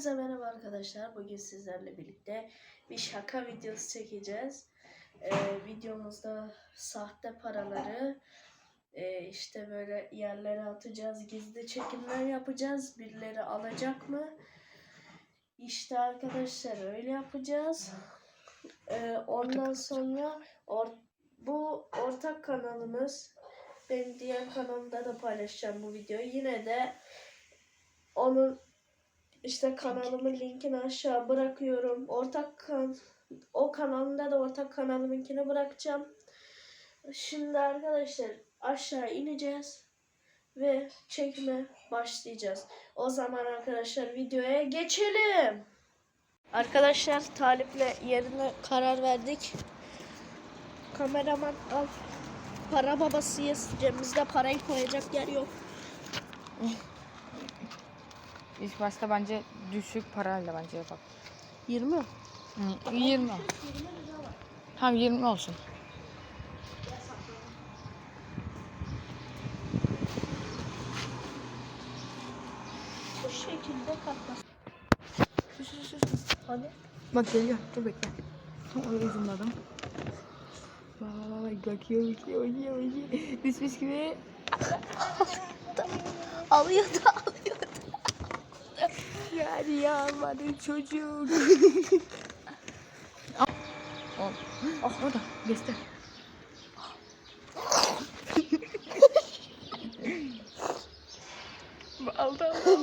Herkese merhaba arkadaşlar. Bugün sizlerle birlikte bir şaka videosu çekeceğiz. Ee, videomuzda sahte paraları e, işte böyle yerlere atacağız. Gizli çekimler yapacağız. Birileri alacak mı? İşte arkadaşlar öyle yapacağız. Ee, ondan sonra or- bu ortak kanalımız. Benim diğer kanalımda da paylaşacağım bu videoyu. Yine de onun işte kanalımın linkini aşağı bırakıyorum. Ortak kan o kanalında da ortak kanalımınkini bırakacağım. Şimdi arkadaşlar aşağı ineceğiz ve çekime başlayacağız. O zaman arkadaşlar videoya geçelim. Arkadaşlar Talip'le yerine karar verdik. Kameraman al. Para babasıyız. Cebimizde parayı koyacak yer yok. İlk başta bence düşük parayla bence yapalım. 20 mi? Hı, 20. Tamam 20 olsun. Bu şekilde katlasın. Hadi. Bak geliyor. Dur bekle. Tam oraya zoomladım. Bak bak bak bakıyor bakıyor bakıyor bakıyor. Düşmüş gibi. Alıyor da alıyor da. Yani yağmadı çocuk. Al. Ah orada. Geçti. aldı aldı.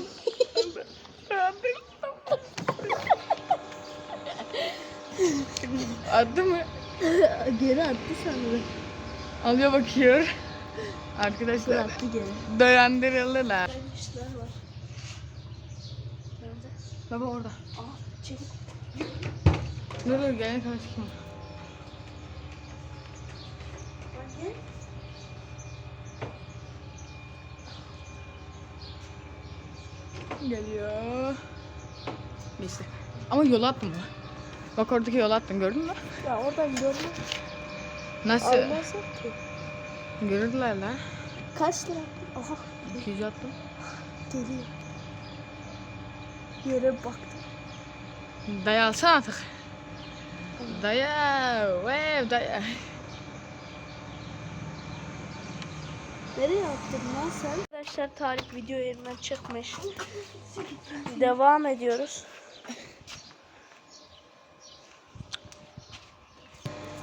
Attı mı? Geri attı sanırım. Alıyor bakıyor. Arkadaşlar Attı geri. dolandırıldılar. işler var. Baba orada. Aa çekil. Dur dur gelene kadar çıkma. Hadi. Geliyor. Geçti. Ama yol attım mı? Bak oradaki yol attım gördün mü? Ya oradan gördüm. Nasıl? Almazsak ki. Görürdüler la. Kaç lira? Aha 200 attım. geliyor. Yere baktım. Daya alsana artık. Daya. Vev daya. Nereye attın lan sen? Arkadaşlar Tarık video yerinden çıkmış. Devam ediyoruz.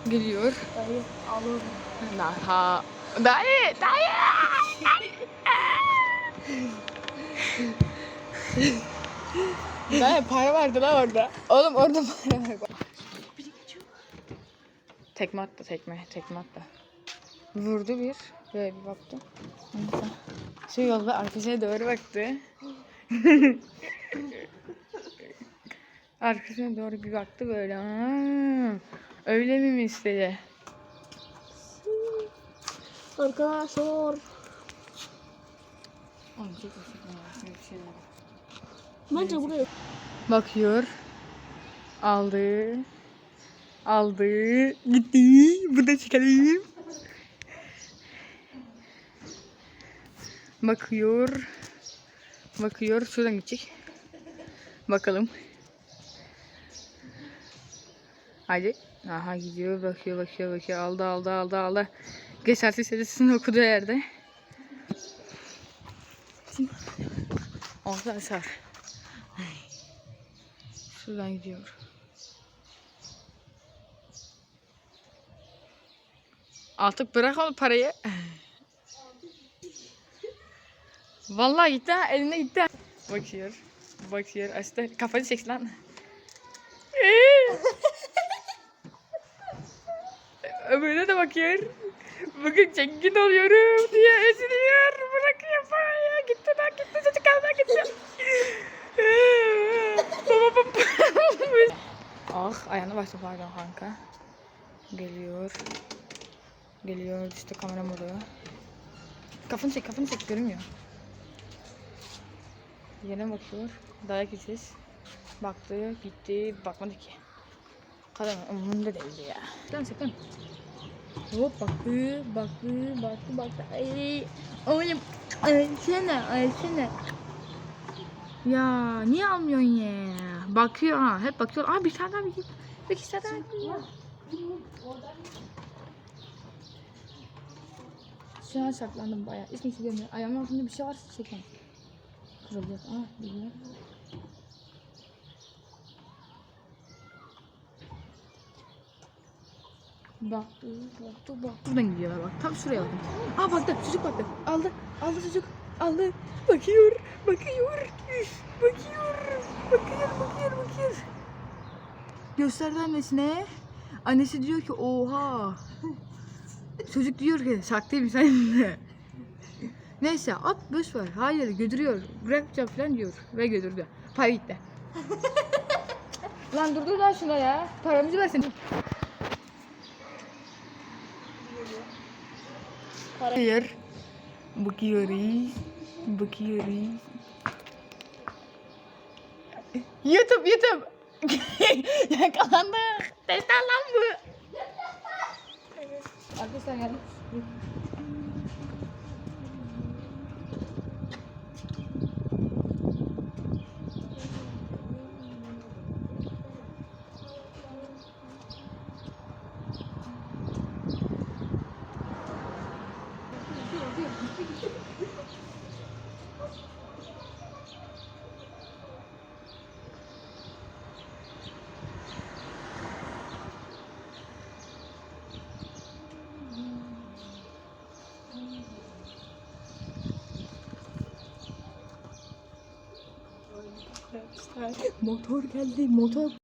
Geliyor. Dayı alırım. Daha. Dayı. Dayı. Dayı para vardı la orada. Oğlum orada para var. Tekme attı tekme. Tekme attı. Vurdu bir. Böyle bir baktım. Neyse. Şu yolda arkasına doğru baktı. arkasına doğru bir baktı böyle. "Aa, öyle mi mi istedi? Arkadaşlar. Bence buraya. Bakıyor. Aldı. Aldı. Gitti. Burada çıkalım. Bakıyor. Bakıyor. Şuradan gidecek. Bakalım. Hadi. Aha gidiyor. Bakıyor bakıyor bakıyor. Aldı aldı aldı aldı. Geç artık serisini okuduğu yerde. Arkadaşlar. Şuradan gidiyor. Artık bırak o parayı. Vallahi gitti ha. Eline gitti ha. Bakıyor. Bakıyor. Açtı. Kafayı çeksin lan. Öbürüne de bakıyor. Bugün zengin oluyorum diye eziliyor. Bırakıyor parayı. Gitti lan gitti. Çocuk aldan gitti. Baba baba. Ah ayağına bastı pardon kanka. Geliyor. Geliyor işte kameram oraya. Kafanı çek kafanı çek görünmüyor. Yine bakıyor. Dayak yiyeceğiz. Baktı gitti bakmadı ki. Kadın umurunda değildi ya. Sakın sakın. Hop baktı baktı baktı baktı. Ay, oğlum ölsene ölsene. Ya niye almıyorsun ya? Bakıyor ha. Hep bakıyor. Aa bir tane daha bir bir iki tane daha. Şu an saklandım bayağı. Hiç kimse görmüyor. Ayağımın altında bir şey varsa çekin. Kırılacak. Aa biliyor. Baktı, baktı, baktı. Buradan gidiyorlar bak. Tam şuraya bakın. Aa baktı. Çocuk baktı. Aldı. Aldı çocuk. Aldı. Bakıyor. Bakıyor. Bakıyor. Bakıyor. Bakıyor. Bakıyor. Gösterdi annesine. Annesi diyor ki oha. Çocuk diyor ki saklıyım sen de. Neyse at boş ver. Hayır götürüyor. Bırakacağım falan diyor. Ve götürdü. Para gitti. Lan durdur lan şuna ya. Paramızı versin. Para Hayır. Bukiri Bukiri YouTube ya, YouTube ya, Yang kau mana Tak salah Aku sangat Motor geldi motor.